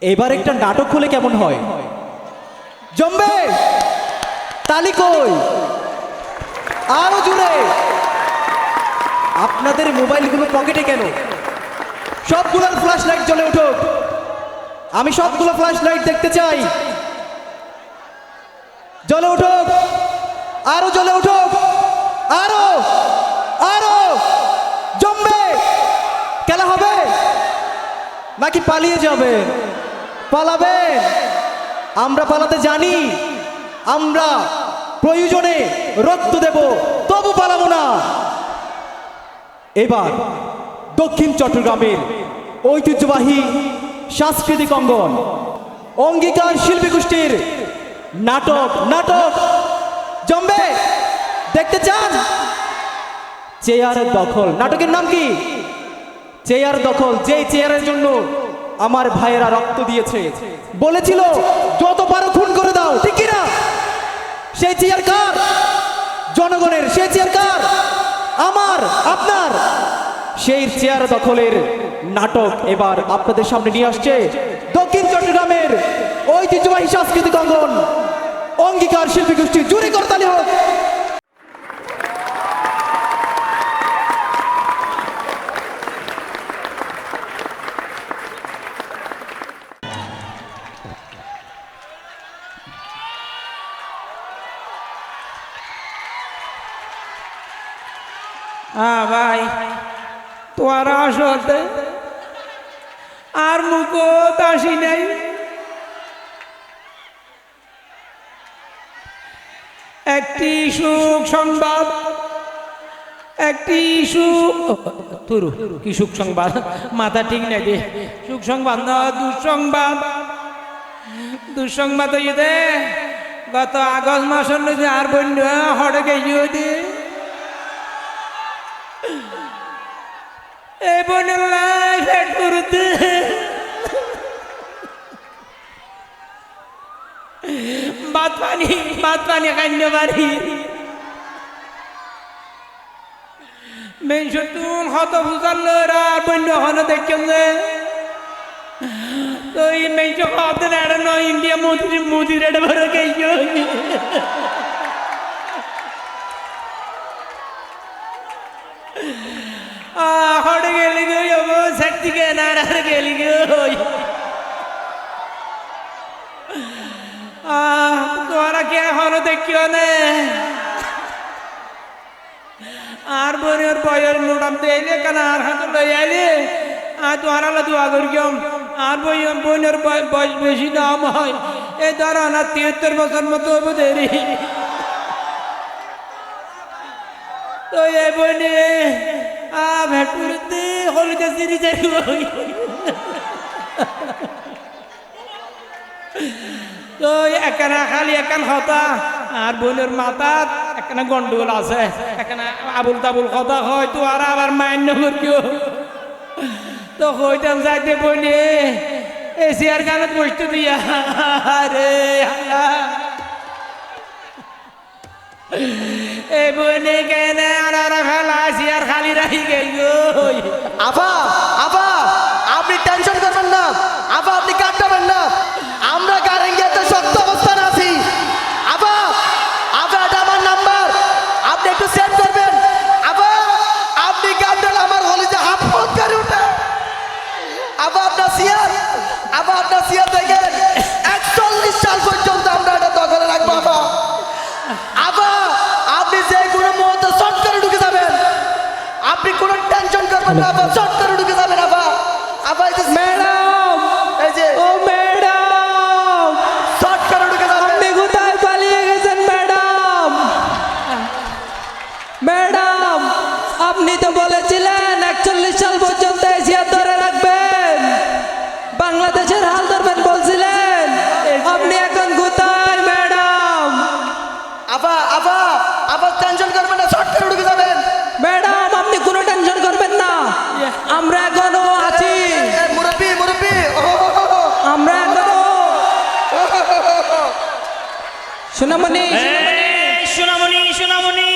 এবার একটা নাটক হলে কেমন হয়? জমবে! তালি কই? আরও জুড়ে আপনাদের মোবাইলগুলো পকেটে কেন? সবগুলোর ফ্ল্যাশ লাইট জ্বলে উঠুক। আমি সবগুলো ফ্ল্যাশ লাইট দেখতে চাই। জ্বলে উঠুক। আরও জ্বলে উঠুক। আরও! আরও! জমবে! খেলা হবে? নাকি পালিয়ে যাবে? পালাবেন। আমরা পালাতে জানি, আমরা প্রয়োজনে রক্ত দেব, তবু পালাবো না। এবার দক্ষিণ চট্টগ্রামের ঐতিহ্যবাহী সাংস্কৃতিক অঙ্গন, অঙ্গীকার শিল্পী গোষ্ঠীর নাটক নাটক। জমবে, দেখতে চান? চেয়ারের দখল, নাটকের নাম কি? চেয়ার দখল যে চেয়ারের জন্য আমার ভাইয়েরা রক্ত দিয়েছে। বলেছিল, যত পারো খুন করে দাও। ঠিক কিনা? সেই চেয়ার কার? জনগণের সেই চেয়ার কার? আমার, আপনার। সেই চেয়ার দখলের নাটক এবার আপনাদের সামনে নিয়ে আসছে দক্ষিণ চট্টগ্রামের ঐতিহ্যবাহী সাংস্কৃতিক অঙ্গন। অঙ্গীকার শিল্পী গোষ্ঠী, জুড়ে করতালি হোক হ্যাঁ ভাই তোরা আসতে আর মুখত আসি নাই। একটি সুখ সংবাদ, একটি সুখ তুরু কি সুখ সংবাদ? মাথা ঠিক নাই দে সুখ সংবাদ না, দুঃসংবাদ। দুঃসংবাদ গত আগস্ট মাসের আর বন্য হড়ে গেছে করতে ভাত পানি ভাত পানি খাইতে পারি মেন সতুন হত ফুসাল আর বন্য হন দেখছেন যে। তো এই মেন হত না ন, ইন্ডিয়া মোদি মোদি রেড ভরে গেছো তোরা কে এখনও দেখিও নে। আর বোনের বয়ের মোটাম দেইলে কেন? আর হাত লই আর তোরা লা দোয়া করিম আর বই বোনের বয়স বেশি দাম হয়। এই ধরো না, তিয়াত্তর বছর মতো দেরি। তো বনে আ ভেটুরতে হলুদে সিরি যাই তো এখানে খালি এখান হতা, আর বোনের মাথা এখানে গন্ডগোল আছে। এখানে আবুল তাবুল কথা হয় তো আর আবার মান্য করিও তো হইতাম যাইতে বনে এসিয়ার গানত বসতে দিয়া রে আল্লাহ। এই বনে কেন আফা আফা, আপনি টেনশন করবেন না। আফা, আপনি কাটবেন না। আমরা গারেঙ্গিয়াতে শক্ত অবস্থানে আছি। আফা আফা, এটা আমার নাম্বার আপনি একটু সেভ করবেন। আফা, আপনি কাটবেন আমার হলিতে হাফ ফোন করে উঠে। আফা, আপনার সিয়ার, আফা, আপনার সিয়ার দেখেন আপনি কোনো টেনশন করবেন না আফা শর্ট করে ঢুকে যাবেন আবার। আবার এই যে সোনামণি। সোনামণি সোনামণি।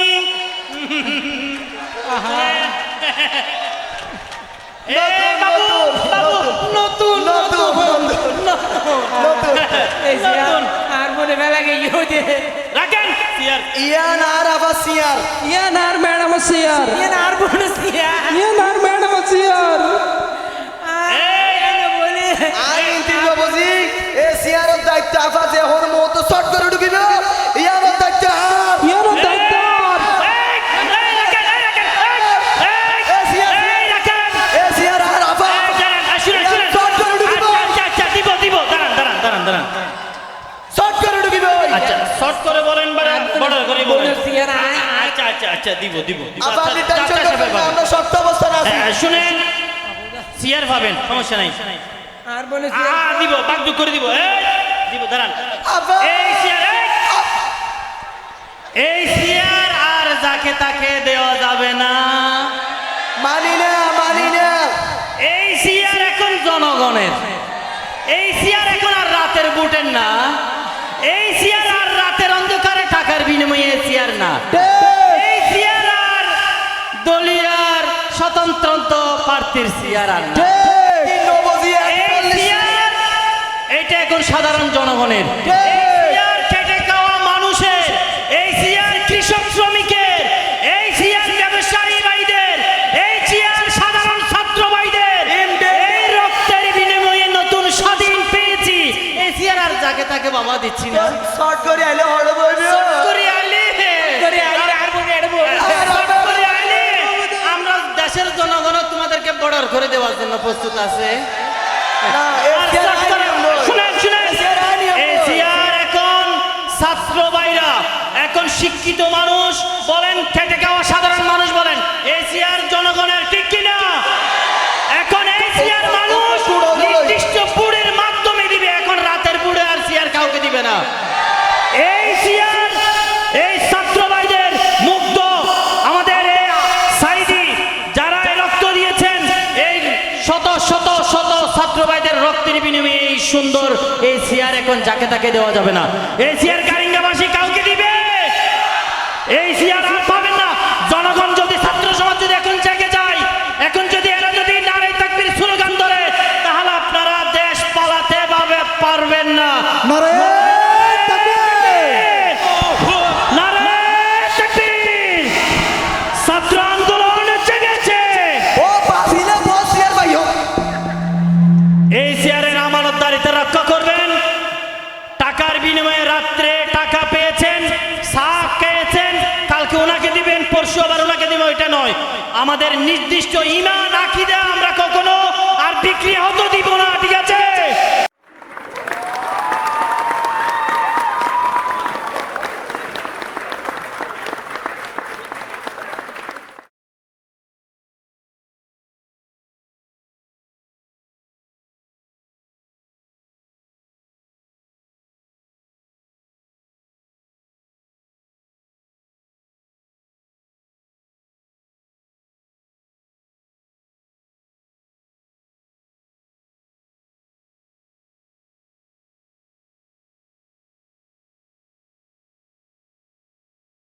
আর মনে বেলা গিয়ে রাখেন চেয়ার ইয়ান আর আফা সিয়ার। ইয়ান আর ম্যাডাম সিয়ার। ইয়ে আর বলে সিয়ার। ইয়ান আর ম্যাডাম সিয়ার। বলে। আর ইন্তির বুঝি। এ সিয়ারের দায়িত্ব আফা বলেন? বলে সিয়ার আয়, আয়। আচ্ছা, আচ্ছা, আচ্ছা, দিব, দিব, দিব। আচ্ছা, আপনি আচ্ছা, টেনশন আচ্ছা, করবেন না পাবেন। আমরা শক্ত অবস্থানে আছি হ্যাঁ, শুনেন চেয়ার পাবেন সমস্যা নাই আর বলে আ, দিব বাগদুগ করে দিব এই, দিব দাঁড়ান আফা এই চেয়ার এই। এই চেয়ার আর যাকে তাকে দেওয়া যাবে না মানি না মানি না এই চেয়ার এখন জনগণের এই চেয়ার এখন আর রাতের বুটের না এই আর অন্ধকারে টাকার বিনিময়ে এই চেয়ার না। এই চেয়ার আর স্বতন্ত্র প্রার্থীর চেয়ার আর না। এটা এখন সাধারণ জনগণের। এই চেয়ার খেটে খাওয়া মানুষের। এই চেয়ার কৃষক শ্রমিকের। এই চেয়ার ব্যবসায়ী ভাইদের। এই চেয়ার সাধারণ ছাত্র ভাইদের। এই রক্তের বিনিময়ে নতুন স্বাধীন পেয়েছি। এই চেয়ার আর যাকে তাকে বাবা দিচ্ছি না। শর্ট করে আইলে হড় বর্ডার করে দেওয়ার জন্য প্রস্তুত আছে। সিয়ার এখন ছাত্র ভাইরা এখন শিক্ষিত মানুষ বলেন খেটে খাওয়া সাধারণ মানুষ বলেন এসিআর জনগণের ঠিক কিনা? এখন এসিআর মানুষ নির্দিষ্ট বুড়ের মাধ্যমে দিবে এখন রাতের বুড়ে আর সিআর কাউকে দিবে না। ছাত্র রক্তের বিনিময়ে এই সুন্দর এই চেয়ার এখন যাকে তাকে দেওয়া যাবে না। এই চেয়ার কারিঙ্গাবাসী কাউকে দিবে? এই সিআর নয়। আমাদের নির্দিষ্ট ইমান আকিদা আমরা কখনো আর বিক্রি হতো দিব না ঠিক আছে?